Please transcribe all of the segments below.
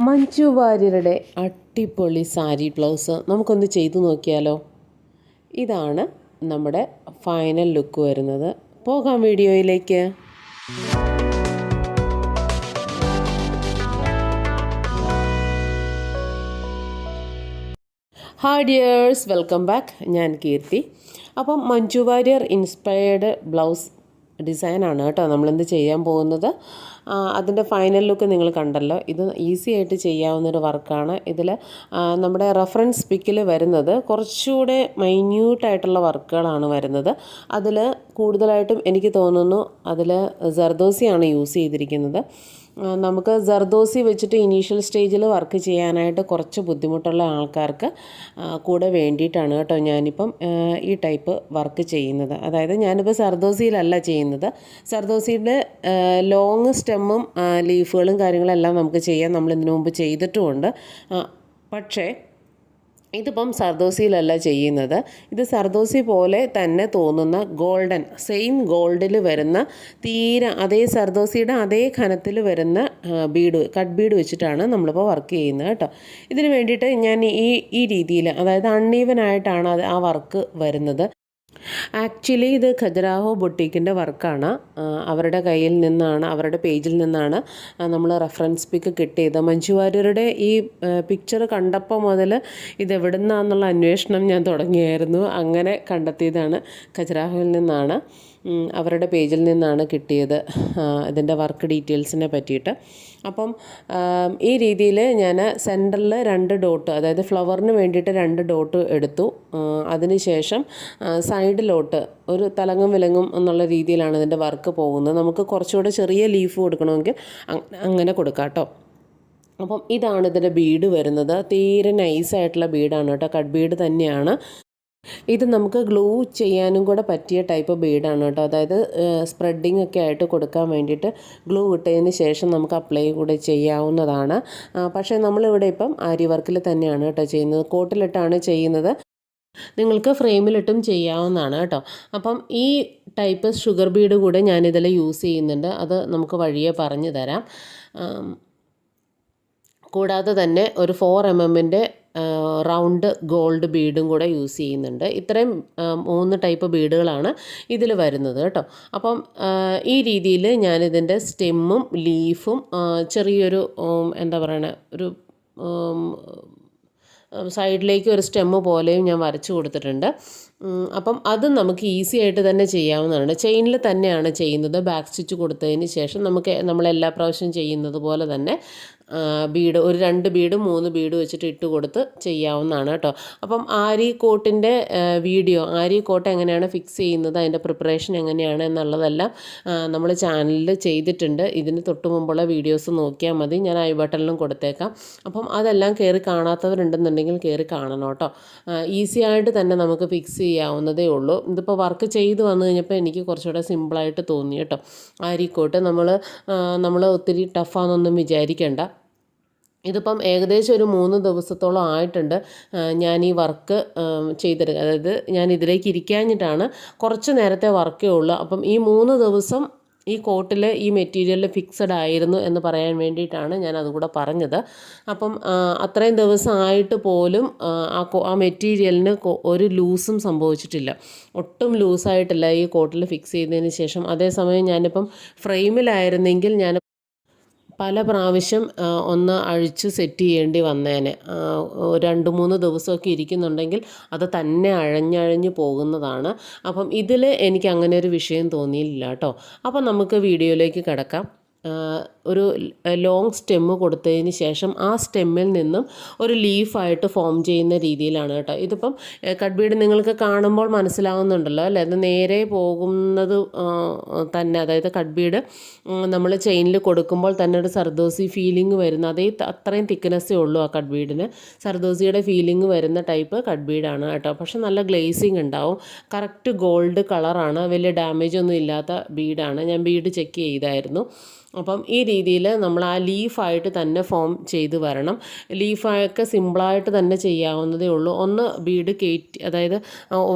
മഞ്ജു വാര്യരുടെ അട്ടിപ്പൊളി സാരി ബ്ലൗസ് നമുക്കൊന്ന് ചെയ്തു നോക്കിയാലോ? ഇതാണ് നമ്മുടെ ഫൈനൽ ലുക്ക് വരുന്നത്. പോകാം വീഡിയോയിലേക്ക്. ഹായ് ഡിയേഴ്സ് വെൽക്കം ബാക്ക് ഞാൻ കീർത്തി. അപ്പം മഞ്ജു വാര്യർ ഇൻസ്പയർഡ് ബ്ലൗസ് ഡിസൈനാണ് കേട്ടോ നമ്മളിന്ന് ചെയ്യാൻ പോകുന്നത്. അതിന്റെ ഫൈനൽ ലുക്ക് നിങ്ങൾ കണ്ടല്ലോ. ഇത് ഈസി ആയിട്ട് ചെയ്യാവുന്നൊരു വർക്കാണ്. ഇതിൽ നമ്മുടെ റെഫറൻസ് പിക്കിൽ വരുന്നത് കുറച്ചുകൂടെ മൈന്യൂട്ടായിട്ടുള്ള വർക്കുകളാണ് വരുന്നത്. അതിൽ കൂടുതലായിട്ടും എനിക്ക് തോന്നുന്നു അതിൽ ജർദോസിയാണ് യൂസ് ചെയ്തിരിക്കുന്നത്. നമുക്ക് ജർദോസി വെച്ചിട്ട് ഇനീഷ്യൽ സ്റ്റേജിൽ വർക്ക് ചെയ്യാനായിട്ട് കുറച്ച് ബുദ്ധിമുട്ടുള്ള ആൾക്കാർക്ക് കൂടെ വേണ്ടിയിട്ടാണ് കേട്ടോ ഞാനിപ്പം ഈ ടൈപ്പ് വർക്ക് ചെയ്യുന്നത്. അതായത് ഞാനിപ്പോൾ സർദോസിയിലല്ല ചെയ്യുന്നത്. സർദോസിയുടെ ലോങ് സ്റ്റെമ്മും ലീഫുകളും കാര്യങ്ങളെല്ലാം നമുക്ക് ചെയ്യാം നമ്മൾ ഇതിനു മുമ്പ് ചെയ്തിട്ടുമുണ്ട്. പക്ഷേ ഇതിപ്പം സർദോസിയിലല്ല ചെയ്യുന്നത്. ഇത് സർദോസി പോലെ തന്നെ തോന്നുന്ന ഗോൾഡൻ സെയിം ഗോൾഡിൽ വരുന്ന തീരെ അതേ സർദോസിയുടെ അതേ ഘനത്തിൽ വരുന്ന ബീഡ് കട്ട് ബീഡ് വെച്ചിട്ടാണ് നമ്മളിപ്പോൾ വർക്ക് ചെയ്യുന്നത് കേട്ടോ. ഇതിന് വേണ്ടിയിട്ട് ഞാൻ ഈ ഈ രീതിയിൽ അതായത് അൺഈവൻ ആയിട്ടാണ് അത് ആ വർക്ക് വരുന്നത്. ആക്ച്വലി ഇത് ഖജരാഹോ ബൊട്ടീക്കിന്റെ വർക്കാണ്. അവരുടെ കയ്യിൽ നിന്നാണ് അവരുടെ പേജിൽ നിന്നാണ് നമ്മൾ റെഫറൻസ് പിക്ക് കിട്ടിയത്. മഞ്ജു വാര്യരുടെ ഈ പിക്ചർ കണ്ടപ്പോൾ മുതൽ ഇത് നിന്നാണെന്നുള്ള അന്വേഷണം ഞാൻ തുടങ്ങിയായിരുന്നു. അങ്ങനെ കണ്ടെത്തിയതാണ് ഖജരാഹോയിൽ നിന്നാണ്. അവരുടെ പേജിൽ നിന്നാണ് കിട്ടിയത് ഇതിന്റെ വർക്ക് ഡീറ്റെയിൽസിനെ പറ്റിയിട്ട്. അപ്പം ഈ രീതിയിൽ ഞാൻ സെന്ററിൽ രണ്ട് ഡോട്ട് അതായത് ഫ്ലവറിന് വേണ്ടിയിട്ട് രണ്ട് ഡോട്ട് എടുത്തു. അതിനുശേഷം സൈഡിലോട്ട് ഒരു തലങ്ങും വിലങ്ങും എന്നുള്ള രീതിയിലാണ് ഇതിന്റെ വർക്ക് പോകുന്നത്. നമുക്ക് കുറച്ചുകൂടെ ചെറിയ ലീഫ് കൊടുക്കണമെങ്കിൽ അങ്ങനെ കൊടുക്കാം കേട്ടോ. അപ്പം ഇതാണ് ഇതിന്റെ ബീഡ് വരുന്നത്. തീരെ നൈസായിട്ടുള്ള ബീഡാണ് കേട്ടോ. കട്ട് ബീഡ് തന്നെയാണ്. ഇത് നമുക്ക് ഗ്ലൂ ചെയ്യാനും കൂടെ പറ്റിയ ടൈപ്പ് ബീഡാണ് കേട്ടോ. അതായത് സ്പ്രെഡിങ് ഒക്കെ ആയിട്ട് കൊടുക്കാൻ വേണ്ടിയിട്ട് ഗ്ലൂ ഇട്ടതിന് ശേഷം നമുക്ക് അപ്ലൈ കൂടെ ചെയ്യാവുന്നതാണ്. പക്ഷേ നമ്മളിവിടെ ഇപ്പം ആരി വർക്കിൽ തന്നെയാണ് കേട്ടോ ചെയ്യുന്നത്. കോട്ടിലിട്ടാണ് ചെയ്യുന്നത്. നിങ്ങൾക്ക് ഫ്രെയിമിലിട്ടും ചെയ്യാവുന്നതാണ് കേട്ടോ. അപ്പം ഈ ടൈപ്പ് ഷുഗർ ബീഡ് കൂടെ ഞാനിതിൽ യൂസ് ചെയ്യുന്നുണ്ട്. അത് നമുക്ക് വഴിയെ പറഞ്ഞു തരാം കൂടാതെ തന്നെ ഒരു ഫോർ എം എമ്മിന്റെ റൗണ്ട് ഗോൾഡ് ബീഡും കൂടെ യൂസ് ചെയ്യുന്നുണ്ട്. ഇത്രയും മൂന്ന് ടൈപ്പ് ബീഡുകളാണ് ഇതിൽ വരുന്നത് കേട്ടോ. അപ്പം ഈ രീതിയിൽ ഞാനിതിന്റെ സ്റ്റെമ്മും ലീഫും ചെറിയൊരു എന്താ പറയണ ഒരു സൈഡിലേക്ക് ഒരു സ്റ്റെമ്മ് പോലെയും ഞാൻ വരച്ചു കൊടുത്തിട്ടുണ്ട്. അപ്പം അത് നമുക്ക് ഈസി ആയിട്ട് തന്നെ ചെയ്യാവുന്നതാണ്. ചെയിനിൽ തന്നെയാണ് ചെയ്യുന്നത്. ബാക്ക് സ്റ്റിച്ച് കൊടുത്തതിന് ശേഷം നമുക്ക് നമ്മളെല്ലാ പ്രാവശ്യം ചെയ്യുന്നത് പോലെ തന്നെ ബീഡ് ഒരു രണ്ട് ബീഡ് മൂന്ന് ബീഡ് വെച്ചിട്ട് ഇട്ട് കൊടുത്ത് ചെയ്യാവുന്നതാണ് കേട്ടോ. അപ്പം ആരി കോട്ടിന്റെ വീഡിയോ ആരി കോട്ട് എങ്ങനെയാണ് ഫിക്സ് ചെയ്യുന്നത് അതിന്റെ പ്രിപ്പറേഷൻ എങ്ങനെയാണ് എന്നുള്ളതെല്ലാം നമ്മൾ ചാനലിൽ ചെയ്തിട്ടുണ്ട്. ഇതിന് തൊട്ട് മുമ്പുള്ള വീഡിയോസ് നോക്കിയാൽ മതി. ഞാൻ ഐ ബട്ടണിലും കൊടുത്തേക്കാം. അപ്പം അതെല്ലാം കയറി കാണാത്തവരുണ്ടെന്നുണ്ടെങ്കിൽ കയറി കാണണം കേട്ടോ. ഈസി ആയിട്ട് തന്നെ നമുക്ക് ഫിക്സ് ചെയ്യാവുന്നതേ ഉള്ളൂ. ഇതിപ്പോൾ വർക്ക് ചെയ്ത് വന്നു കഴിഞ്ഞപ്പോൾ എനിക്ക് കുറച്ചുകൂടെ സിമ്പിളായിട്ട് തോന്നി കേട്ടോ. ആരിക്കോട്ട് നമ്മൾ നമ്മൾ ഒത്തിരി ടഫാണെന്നൊന്നും വിചാരിക്കേണ്ട. ഇതിപ്പം ഏകദേശം ഒരു മൂന്ന് ദിവസത്തോളം ആയിട്ടുണ്ട് ഞാൻ ഈ വർക്ക് ചെയ്തെടുക്കുക അതായത് ഞാൻ ഇതിലേക്ക് ഇരിക്കാഞ്ഞിട്ടാണ് കുറച്ച് നേരത്തെ വർക്കേ ഉള്ളൂ. അപ്പം ഈ മൂന്ന് ദിവസം ഈ കോട്ടിൽ ഈ മെറ്റീരിയൽ ഫിക്സഡ് ആയിരുന്നു എന്ന് പറയാൻ വേണ്ടിയിട്ടാണ് ഞാൻ അതുകൂടെ പറഞ്ഞത്. അപ്പം അത്രയും ദിവസമായിട്ട് പോലും ആ, ആ മെറ്റീരിയലിന് ഒരു ലൂസും സംഭവിച്ചിട്ടില്ല. ഒട്ടും ലൂസായിട്ടില്ല ഈ കോട്ടിൽ ഫിക്സ് ചെയ്തതിന് ശേഷം. അതേസമയം ഞാനിപ്പം ഫ്രെയിമിലായിരുന്നെങ്കിൽ ഞാൻ പല പ്രാവശ്യം ഒന്ന് അഴിച്ച് സെറ്റ് ചെയ്യേണ്ടി വന്നേനെ. രണ്ട് മൂന്ന് ദിവസമൊക്കെ ഇരിക്കുന്നുണ്ടെങ്കിൽ അത് തന്നെ അഴഞ്ഞഴഞ്ഞ് പോകുന്നതാണ്. അപ്പം ഇതിൽ എനിക്ക് അങ്ങനെ ഒരു വിഷയം തോന്നിയില്ല കേട്ടോ അപ്പം നമുക്ക് വീഡിയോയിലേക്ക് കിടക്കാം. ഒരു ലോങ് സ്റ്റെമ്മ് കൊടുത്തതിന് ശേഷം ആ സ്റ്റെമ്മിൽ നിന്നും ഒരു ലീഫായിട്ട് ഫോം ചെയ്യുന്ന രീതിയിലാണ് കേട്ടോ. ഇതിപ്പം കഡ്ബീഡ് നിങ്ങൾക്ക് കാണുമ്പോൾ മനസ്സിലാവുന്നുണ്ടല്ലോ അല്ലേ? അത് നേരെ പോകുന്നത് തന്നെ അതായത് കഡ്ബീഡ് നമ്മൾ ചെയിനിൽ കൊടുക്കുമ്പോൾ തന്നെ ഒരു സർദോസി ഫീലിംഗ് വരുന്ന അതേ അത്രയും തിക്നെസ്സേ ഉള്ളൂ ആ കഡ്ബീഡിന് സർദോസിയുടെ ഫീലിംഗ് വരുന്ന ടൈപ്പ് കഡ്ബീഡാണ് ബീഡാണ് കേട്ടോ. പക്ഷെ നല്ല ഗ്ലേസിങ് ഉണ്ടാവും. കറക്റ്റ് ഗോൾഡ് കളറാണ് വലിയ ഡാമേജ് ഒന്നും ഇല്ലാത്ത ബീഡാണ് ഞാൻ ബീഡ് ചെക്ക് ചെയ്തായിരുന്നു. അപ്പം ഈ രീതിയിൽ നമ്മൾ ആ ലീഫായിട്ട് തന്നെ ഫോം ചെയ്ത് വരണം. ലീഫൊക്കെ സിമ്പിളായിട്ട് തന്നെ ചെയ്യാവുന്നതേ ഉള്ളൂ. ഒന്ന് ബീഡ് കയറ്റി അതായത്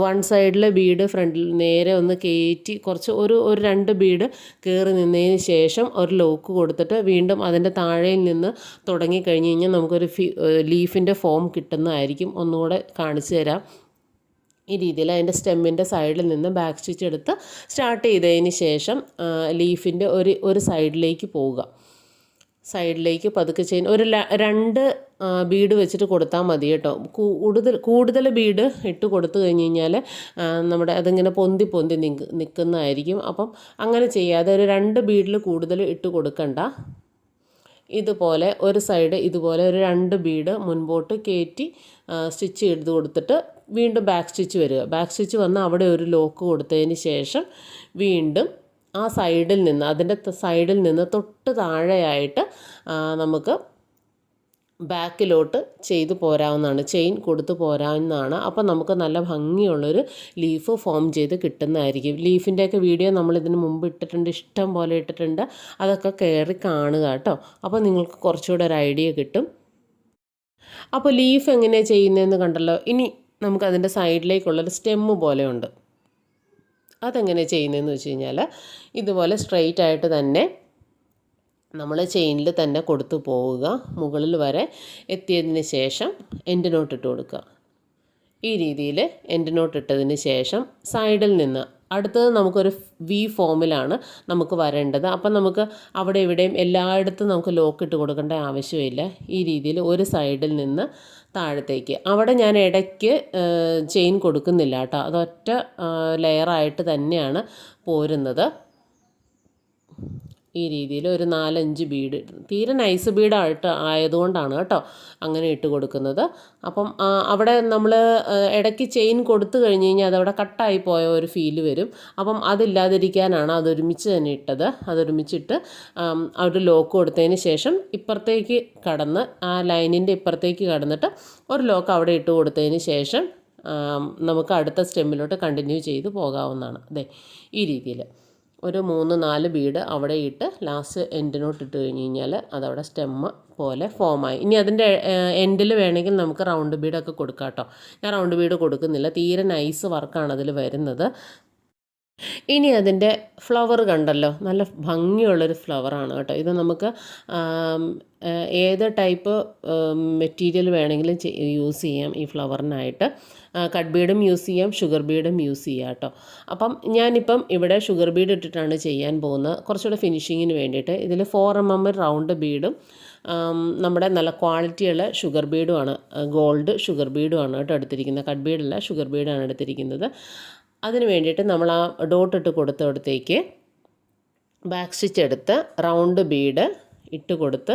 വൺ സൈഡിലെ ബീഡ് ഫ്രണ്ടിൽ നേരെ ഒന്ന് കയറ്റി കുറച്ച് ഒരു ഒരു രണ്ട് ബീഡ് കയറി നിന്നതിന് ശേഷം ഒരു ലോക്ക് കൊടുത്തിട്ട് വീണ്ടും അതിന്റെ താഴെയിൽ നിന്ന് തുടങ്ങി കഴിഞ്ഞ് കഴിഞ്ഞാൽ നമുക്കൊരു ഫി ലീഫിന്റെ ഫോം കിട്ടുന്നതായിരിക്കും. ഒന്നുകൂടെ കാണിച്ചു തരാം. ഈ രീതിയിൽ അതിന്റെ സ്റ്റെമ്മിന്റെ സൈഡിൽ നിന്ന് ബാക്ക് സ്റ്റിച്ച് എടുത്ത് സ്റ്റാർട്ട് ചെയ്തതിന് ശേഷം ലീഫിന്റെ ഒരു ഒരു സൈഡിലേക്ക് പോവുക. സൈഡിലേക്ക് പതുക്കെ ചെയ്യുന്ന ഒരു രണ്ട് ബീഡ് വെച്ചിട്ട് കൊടുത്താൽ മതി കേട്ടോ. കൂടുതൽ കൂടുതൽ ബീഡ് ഇട്ട് കൊടുത്തു കഴിഞ്ഞ് കഴിഞ്ഞാൽ നമ്മുടെ അതിങ്ങനെ പൊന്തി പൊന്തി നിൽക്കുന്നതായിരിക്കും അപ്പം അങ്ങനെ ചെയ്യാതെ ഒരു രണ്ട് ബീഡിൽ കൂടുതൽ ഇട്ട് കൊടുക്കണ്ട. ഇതുപോലെ ഒരു സൈഡ് ഇതുപോലെ ഒരു രണ്ട് ബീഡ് മുൻപോട്ട് കയറ്റി സ്റ്റിച്ച് ചെയ്ത് കൊടുത്തിട്ട് വീണ്ടും ബാക്ക് സ്റ്റിച്ച് വരിക. ബാക്ക് സ്റ്റിച്ച് വന്ന് അവിടെ ഒരു ലോക്ക് കൊടുത്തതിന് ശേഷം വീണ്ടും ആ സൈഡിൽ നിന്ന് അതിന്റെ സൈഡിൽ നിന്ന് തൊട്ട് താഴെയായിട്ട് നമുക്ക് ബാക്കിലോട്ട് ചെയ്തു പോരാവുന്നതാണ്. ചെയിൻ കൊടുത്തു പോരാവുന്നതാണ്. അപ്പോൾ നമുക്ക് നല്ല ഭംഗിയുള്ളൊരു ലീഫ് ഫോം ചെയ്ത് കിട്ടുന്നതായിരിക്കും. ലീഫിന്റെയൊക്കെ വീഡിയോ നമ്മൾ ഇതിന് മുമ്പ് ഇട്ടിട്ടുണ്ട് ഇഷ്ടം പോലെ ഇട്ടിട്ടുണ്ട്. അതൊക്കെ കയറി കാണുക കേട്ടോ. അപ്പോൾ നിങ്ങൾക്ക് കുറച്ചുകൂടെ ഒരു ഐഡിയ കിട്ടും. അപ്പോൾ ലീഫ് എങ്ങനെയാണ് ചെയ്യുന്നതെന്ന് കണ്ടല്ലോ. ഇനി നമുക്കതിന്റെ സൈഡിലേക്കുള്ളൊരു സ്റ്റെമ്മ് പോലെയുണ്ട്. അതെങ്ങനെ ചെയ്യുന്നതെന്ന് വെച്ച് കഴിഞ്ഞാൽ ഇതുപോലെ സ്ട്രെയിറ്റ് ആയിട്ട് തന്നെ നമ്മൾ ചെയിനിൽ തന്നെ കൊടുത്തു പോവുക മുകളിൽ വരെ എത്തിയതിന് ശേഷം എൻഡ് നോട്ട് ഇട്ട് കൊടുക്കുക. ഈ രീതിയിൽ എൻഡ് നോട്ട് ഇട്ടതിന് ശേഷം സൈഡിൽ നിന്ന് അടുത്തത് നമുക്കൊരു വി ഫോമിലാണ് നമുക്ക് വരേണ്ടത്. അപ്പം നമുക്ക് അവിടെ ഇവിടെയും എല്ലായിടത്തും നമുക്ക് ലോക്ക് ഇട്ട് കൊടുക്കേണ്ട ആവശ്യമില്ല. ഈ രീതിയിൽ ഒരു സൈഡിൽ നിന്ന് താഴത്തേക്ക്. അവിടെ ഞാൻ ഇടയ്ക്ക് ചെയിൻ കൊടുക്കുന്നില്ല കേട്ടോ. അതൊറ്റ ലെയറായിട്ട് തന്നെയാണ് പോരുന്നത്. ഈ രീതിയിൽ ഒരു നാലഞ്ച് ബീഡ് തീരെ നൈസ് ബീഡായിട്ട് ആയതുകൊണ്ടാണ് കേട്ടോ അങ്ങനെ ഇട്ട് കൊടുക്കുന്നത്. അപ്പം അവിടെ നമ്മൾ ഇടയ്ക്ക് ചെയിൻ കൊടുത്തു കഴിഞ്ഞ് കഴിഞ്ഞാൽ അതവിടെ കട്ടായി പോയ ഒരു ഫീൽ വരും. അപ്പം അതില്ലാതിരിക്കാനാണ് അതൊരുമിച്ച് തന്നെ ഇട്ടത്. അതൊരുമിച്ചിട്ട് അവിടെ ലോക്ക് കൊടുത്തതിന് ശേഷം ഇപ്പുറത്തേക്ക് കടന്ന് ആ ലൈനിന്റെ ഇപ്പുറത്തേക്ക് കടന്നിട്ട് ഒരു ലോക്ക് അവിടെ ഇട്ട് കൊടുത്തതിന് ശേഷം നമുക്ക് അടുത്ത സ്റ്റെമ്മിലോട്ട് കണ്ടിന്യൂ ചെയ്ത് പോകാവുന്നതാണ്. അതെ ഈ രീതിയിൽ ഒരു മൂന്ന് നാല് ബീഡ് അവിടെ ഇട്ട് ലാസ്റ്റ് എൻഡിനോട്ട് ഇട്ട് കഴിഞ്ഞ് കഴിഞ്ഞാൽ അതവിടെ സ്റ്റെമ്മ് പോലെ ഫോമായി ഇനി അതിന്റെ എൻഡിൽ വേണമെങ്കിൽ നമുക്ക് റൗണ്ട് ബീഡൊക്കെ കൊടുക്കാം കേട്ടോ. ഞാൻ റൗണ്ട് ബീഡ് കൊടുക്കുന്നില്ല. തീരെ നൈസ് വർക്കാണ് അതിൽ വരുന്നത്. ഇനി അതിന്റെ ഫ്ലവർ കണ്ടല്ലോ. നല്ല ഭംഗിയുള്ളൊരു ഫ്ലവറാണ് കേട്ടോ. ഇത് നമുക്ക് ഏത് ടൈപ്പ് മെറ്റീരിയൽ വേണമെങ്കിലും യൂസ് ചെയ്യാം ഈ ഫ്ലവറിനായിട്ട്. കട്ട് ബീഡും യൂസ് ചെയ്യാം ഷുഗർ ബീഡും യൂസ് ചെയ്യാം കേട്ടോ. അപ്പം ഞാനിപ്പം ഇവിടെ ഷുഗർ ബീഡ് ഇട്ടിട്ടാണ് ചെയ്യാൻ പോകുന്നത്. കുറച്ചുകൂടെ ഫിനിഷിങ്ങിന് വേണ്ടിയിട്ട്. ഇതിൽ ഫോർ എം എം റൗണ്ട് ബീഡും നമ്മുടെ നല്ല ക്വാളിറ്റിയുള്ള ഷുഗർ ബീഡുമാണ് ഗോൾഡ് ഷുഗർ ബീഡുമാണ് കേട്ടോ എടുത്തിരിക്കുന്നത്. കട്ട് ബീഡല്ല ഷുഗർ ബീഡാണ് എടുത്തിരിക്കുന്നത്. അതിന് വേണ്ടിയിട്ട് നമ്മൾ ആ ഡോട്ട് ഇട്ട് കൊടുത്തവിടത്തേക്ക് ബാക്ക് സ്റ്റിച്ച് എടുത്ത് റൗണ്ട് ബീഡ് ഇട്ട് കൊടുത്ത്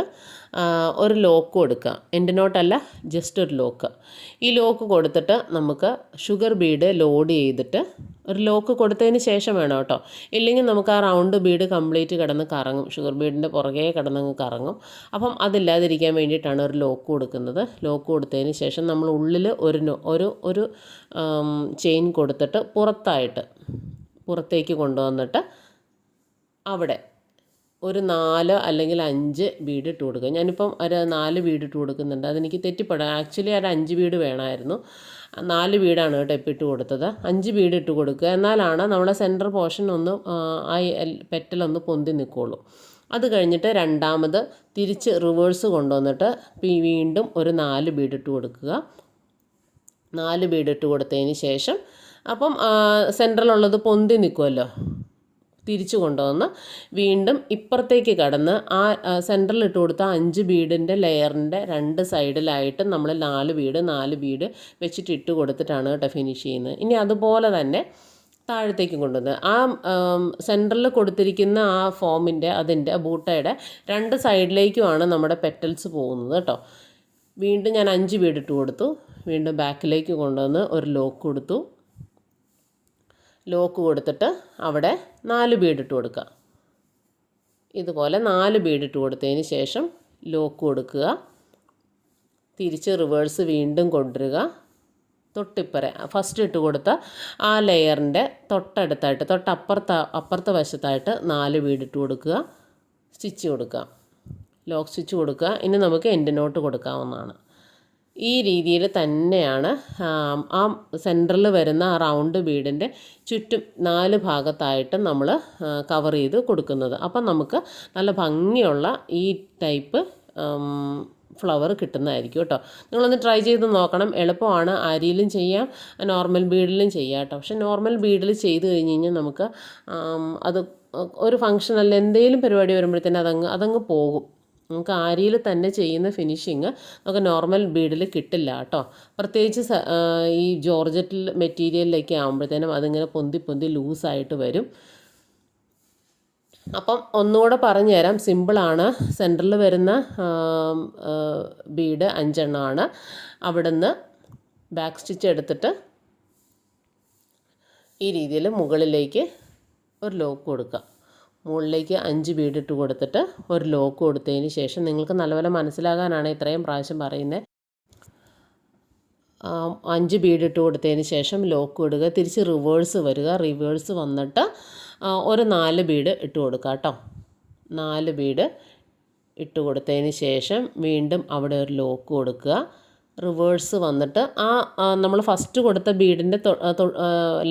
ഒരു ലോക്ക് കൊടുക്കുക. എന്റെ നോട്ടല്ല ജസ്റ്റ് ഒരു ലോക്ക് ഈ ലോക്ക് കൊടുത്തിട്ട് നമുക്ക് ഷുഗർ ബീഡ് ലോഡ് ചെയ്തിട്ട് ഒരു ലോക്ക് കൊടുത്തതിന് ശേഷം വേണം കേട്ടോ. ഇല്ലെങ്കിൽ നമുക്ക് ആ റൗണ്ട് ബീഡ് കംപ്ലീറ്റ് കിടന്ന് കറങ്ങും. ഷുഗർ ബീഡിന്റെ പുറകെ കിടന്നങ്ങ് കറങ്ങും. അപ്പം അതില്ലാതിരിക്കാൻ വേണ്ടിയിട്ടാണ് ഒരു ലോക്ക് കൊടുക്കുന്നത്. ലോക്ക് കൊടുത്തതിന് ശേഷം നമ്മൾ ഉള്ളിൽ ഒരു ഒരു ഒരു ചെയിൻ കൊടുത്തിട്ട് പുറത്തായിട്ട് പുറത്തേക്ക് കൊണ്ടുവന്നിട്ട് അവിടെ ഒരു നാല് അല്ലെങ്കിൽ അഞ്ച് ബീഡ് ഇട്ട് കൊടുക്കുക. ഞാനിപ്പം ഒരു നാല് ബീഡ് ഇട്ട് കൊടുക്കുന്നുണ്ട്. അതെനിക്ക് തെറ്റിപ്പെടാം ആക്ച്വലി ഒരു അഞ്ച് ബീഡ് വേണമായിരുന്നു. നാല് ബീഡാണ് കേട്ടോ ഇപ്പം ഇട്ട് കൊടുത്തത്. അഞ്ച് ബീഡ് ഇട്ട് കൊടുക്കുക. എന്നാലാണ് നമ്മുടെ സെന്റർ പോർഷൻ ഒന്ന് ആ, പെറ്റലൊന്ന് പൊന്തി നിൽക്കുള്ളൂ. അത് കഴിഞ്ഞിട്ട് രണ്ടാമത് തിരിച്ച് റിവേഴ്സ് കൊണ്ടുവന്നിട്ട് വീണ്ടും ഒരു നാല് ബീഡ് ഇട്ട് കൊടുക്കുക. നാല് ബീഡ് ഇട്ട് കൊടുത്തതിന് ശേഷം അപ്പം സെന്ററിലുള്ളത് പൊന്തി നിൽക്കുമല്ലോ. തിരിച്ചു കൊണ്ടുവന്ന് വീണ്ടും ഇപ്പുറത്തേക്ക് കടന്ന് ആ സെന്ററിൽ ഇട്ട് കൊടുത്ത അഞ്ച് ബീഡിന്റെ ലെയറിന്റെ രണ്ട് സൈഡിലായിട്ട് നമ്മൾ നാല് വീട് നാല് ബീഡ് വെച്ചിട്ട് ഇട്ട് കൊടുത്തിട്ടാണ് കേട്ടോ ഫിനിഷ് ചെയ്യുന്നത്. ഇനി അതുപോലെ തന്നെ താഴത്തേക്ക് കൊണ്ടുവന്ന് ആ സെന്ററിൽ കൊടുത്തിരിക്കുന്ന ആ ഫോമിന്റെ അതിന്റെ ബൂട്ടയുടെ രണ്ട് സൈഡിലേക്കുമാണ് നമ്മുടെ പെറ്റൽസ് പോകുന്നത് കേട്ടോ. വീണ്ടും ഞാൻ അഞ്ച് ബീഡ് ഇട്ട് കൊടുത്തു. വീണ്ടും ബാക്കിലേക്ക് കൊണ്ടുവന്ന് ഒരു ലോക്ക് കൊടുത്തു. ലോക്ക് കൊടുത്തിട്ട് അവിടെ നാല് ബീഡിട്ട് കൊടുക്കുക. ഇതുപോലെ നാല് ബീഡിട്ട് കൊടുത്തതിന് ശേഷം ലോക്ക് കൊടുക്കുക. തിരിച്ച് റിവേഴ്സ് വീണ്ടും കൊണ്ടുവരിക. തൊട്ടിപ്പറ ഫസ്റ്റ് ഇട്ട് കൊടുത്ത ആ ലെയറിന്റെ തൊട്ടടുത്തായിട്ട് തൊട്ടപ്പുറത്ത് അപ്പുറത്തെ വശത്തായിട്ട് നാല് വീടിട്ട് കൊടുക്കുക. സ്റ്റിച്ച് കൊടുക്കുക. ലോക്ക് സ്റ്റിച്ച് കൊടുക്കുക. ഇനി നമുക്ക് എൻഡ് നോട്ട് കൊടുക്കാവുന്നതാണ്. ഈ രീതിയിൽ തന്നെയാണ് ആ സെന്ററിൽ വരുന്ന ആ റൗണ്ട് ബീഡിന്റെ ചുറ്റും നാല് ഭാഗത്തായിട്ട് നമ്മൾ കവർ ചെയ്ത് കൊടുക്കുന്നത്. അപ്പം നമുക്ക് നല്ല ഭംഗിയുള്ള ഈ ടൈപ്പ് ഫ്ലവർ കിട്ടുന്നതായിരിക്കും കേട്ടോ. നിങ്ങളൊന്ന് ട്രൈ ചെയ്ത് നോക്കണം. എളുപ്പമാണ്. അരിയിലും ചെയ്യാം നോർമൽ ബീഡിലും ചെയ്യാം കേട്ടോ. പക്ഷേ നോർമൽ ബീഡിൽ ചെയ്ത് കഴിഞ്ഞ് കഴിഞ്ഞാൽ നമുക്ക് അത് ഒരു ഫങ്ഷൻ അല്ല എന്തെങ്കിലും പരിപാടി വരുമ്പോഴത്തേനും അതങ്ങ് അതങ്ങ് പോകും. നമുക്ക് ആരിയിൽ തന്നെ ചെയ്യുന്ന ഫിനിഷിങ് നമുക്ക് നോർമൽ ബീഡിൽ കിട്ടില്ല കേട്ടോ പ്രത്യേകിച്ച് ഈ ജോർജറ്റിൽ മെറ്റീരിയലിലേക്ക് ആകുമ്പോഴത്തേനും അതിങ്ങനെ പൊന്തി പൊന്തി ലൂസായിട്ട് വരും. അപ്പം ഒന്നുകൂടെ പറഞ്ഞു തരാം. സിമ്പിളാണ് സെന്ററിൽ വരുന്ന ബീഡ് അഞ്ചെണ്ണമാണ് അവിടുന്ന് ബാക്ക് സ്റ്റിച്ച് എടുത്തിട്ട് ഈ രീതിയിൽ മുകളിലേക്ക് ഒരു ലോക്ക് കൊടുക്കുക മുകളിലേക്ക് അഞ്ച് ഇട്ട് കൊടുത്തിട്ട് ഒരു ലോക്ക് കൊടുത്തതിന് ശേഷം നിങ്ങൾക്ക് നല്ലപോലെ മനസ്സിലാകാനാണ് ഇത്രയും പ്രാവശ്യം പറയുന്നത് അഞ്ച് ഇട്ട് കൊടുത്തതിന് ശേഷം ലോക്ക് ഇടുക. തിരിച്ച് റിവേഴ്സ് വരിക. റിവേഴ്സ് വന്നിട്ട് ഒരു നാല് ബീഡ് ഇട്ട് കൊടുക്കുക കേട്ടോ. നാല് ബീഡ് ഇട്ട് കൊടുത്തതിന് ശേഷം വീണ്ടും അവിടെ ഒരു ലോക്ക് കൊടുക്കുക. റിവേഴ്സ് വന്നിട്ട് ആ നമ്മൾ ഫസ്റ്റ് കൊടുത്ത ബീഡിന്റെ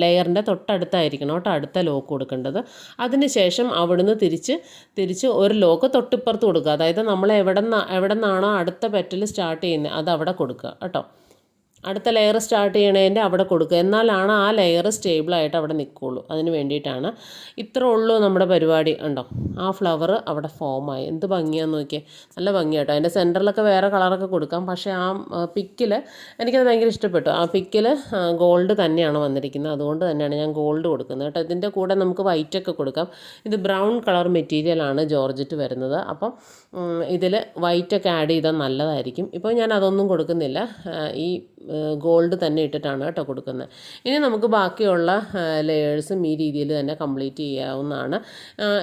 ലെയറിന്റെ തൊട്ടടുത്തായിരിക്കണം കേട്ടോ അടുത്ത ലോക്ക് കൊടുക്കേണ്ടത്. അതിന് ശേഷം അവിടുന്ന് തിരിച്ച് തിരിച്ച് ഒരു ലോക്ക് തൊട്ടിപ്പുറത്ത് കൊടുക്കുക. അതായത് നമ്മൾ എവിടെ നിന്ന് എവിടെ നിന്നാണോ അടുത്ത പെറ്റൽ സ്റ്റാർട്ട് ചെയ്യുന്നത് അത് അവിടെ കൊടുക്കുക കേട്ടോ. അടുത്ത ലെയർ സ്റ്റാർട്ട് ചെയ്യണതിന്റെ അവിടെ കൊടുക്കുക. എന്നാലാണ് ആ ലെയർ സ്റ്റേബിളായിട്ട് അവിടെ നിൽക്കുകയുള്ളൂ അതിന് വേണ്ടിയിട്ടാണ് ഇത്ര ഉള്ളൂ നമ്മുടെ പരിപാടി. ഉണ്ടോ ആ ഫ്ലവർ അവിടെ ഫോമായി എന്ത് ഭംഗിയാന്ന് നോക്കിയേ. നല്ല ഭംഗിയാട്ടോ. അതിന്റെ സെന്ററിലൊക്കെ വേറെ കളറൊക്കെ കൊടുക്കാം. പക്ഷേ ആ പിക്കിൽ എനിക്കത് ഭയങ്കര ഇഷ്ടപ്പെട്ടു. ആ പിക്കിൽ ഗോൾഡ് തന്നെയാണ് വന്നിരിക്കുന്നത്. അതുകൊണ്ട് തന്നെയാണ് ഞാൻ ഗോൾഡ് കൊടുക്കുന്നത്. കേട്ടോ ഇതിന്റെ കൂടെ നമുക്ക് വൈറ്റൊക്കെ കൊടുക്കാം. ഇത് ബ്രൗൺ കളർ മെറ്റീരിയലാണ് ജോർജറ്റ് വരുന്നത്. അപ്പം ഇതിൽ വൈറ്റൊക്കെ ആഡ് ചെയ്താൽ നല്ലതായിരിക്കും. ഇപ്പോൾ ഞാൻ അതൊന്നും കൊടുക്കുന്നില്ല. ഈ ഗോൾഡ് തന്നെ ഇട്ടിട്ടാണ് കേട്ടോ കൊടുക്കുന്നത്. ഇനി നമുക്ക് ബാക്കിയുള്ള ലെയേഴ്സും ഈ രീതിയിൽ തന്നെ കംപ്ലീറ്റ് ചെയ്യാവുന്നതാണ്.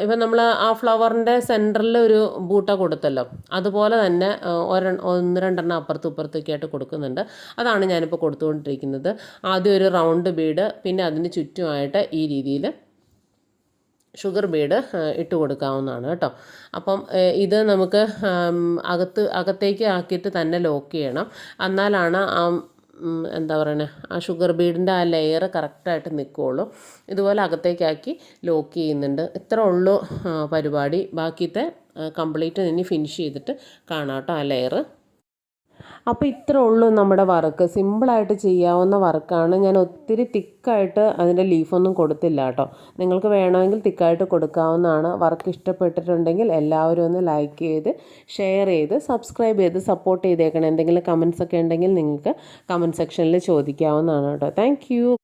ഇപ്പം നമ്മൾ ആ ഫ്ലവറിന്റെ സെന്ററിൽ ഒരു ബൂട്ട കൊടുത്തല്ലോ. അതുപോലെ തന്നെ ഒരെ ഒന്ന് രണ്ടെണ്ണം അപ്പുറത്തും ഇപ്പുറത്തേക്കായിട്ട് കൊടുക്കുന്നുണ്ട്. അതാണ് ഞാനിപ്പോൾ കൊടുത്തുകൊണ്ടിരിക്കുന്നത്. ആദ്യം ഒരു റൗണ്ട് ബീഡ് പിന്നെ അതിന് ചുറ്റുമായിട്ട് ഈ രീതിയിൽ ഷുഗർ ബീഡ് ഇട്ട് കൊടുക്കാവുന്നതാണ് കേട്ടോ. അപ്പം ഇത് നമുക്ക് അകത്ത് അകത്തേക്ക് ആക്കിയിട്ട് തന്നെ ലോക്ക് ചെയ്യണം. എന്നാലാണ് ആ എന്താ പറയുന്നത് ആ ഷുഗർ ബീഡിന്റെ ആ ലെയർ കറക്റ്റായിട്ട് നിൽക്കുകയുള്ളൂ. ഇതുപോലെ അകത്തേക്കാക്കി ലോക്ക് ചെയ്യുന്നുണ്ട്. ഇത്ര ഉള്ളൂ പരിപാടി. ബാക്കിയത്തെ കംപ്ലീറ്റ് ഇനി ഫിനിഷ് ചെയ്തിട്ട് കാണാം കേട്ടോ ആ ലെയർ അപ്പോൾ ഇത്ര ഉള്ളൂ നമ്മുടെ വർക്ക്. സിമ്പിളായിട്ട് ചെയ്യാവുന്ന വർക്കാണ്. ഞാൻ ഒത്തിരി തിക്കായിട്ട് അതിന്റെ ലീഫൊന്നും കൊടുത്തില്ല കേട്ടോ. നിങ്ങൾക്ക് വേണമെങ്കിൽ തിക്കായിട്ട് കൊടുക്കാവുന്നതാണ്. വർക്ക് ഇഷ്ടപ്പെട്ടിട്ടുണ്ടെങ്കിൽ എല്ലാവരും ഒന്ന് ലൈക്ക് ചെയ്ത് ഷെയർ ചെയ്ത് സബ്സ്ക്രൈബ് ചെയ്ത് സപ്പോർട്ട് ചെയ്തേക്കണം. എന്തെങ്കിലും കമൻസ് ഒക്കെ ഉണ്ടെങ്കിൽ നിങ്ങൾക്ക് കമന്റ് സെക്ഷനിൽ ചോദിക്കാവുന്നതാണ് കേട്ടോ. താങ്ക്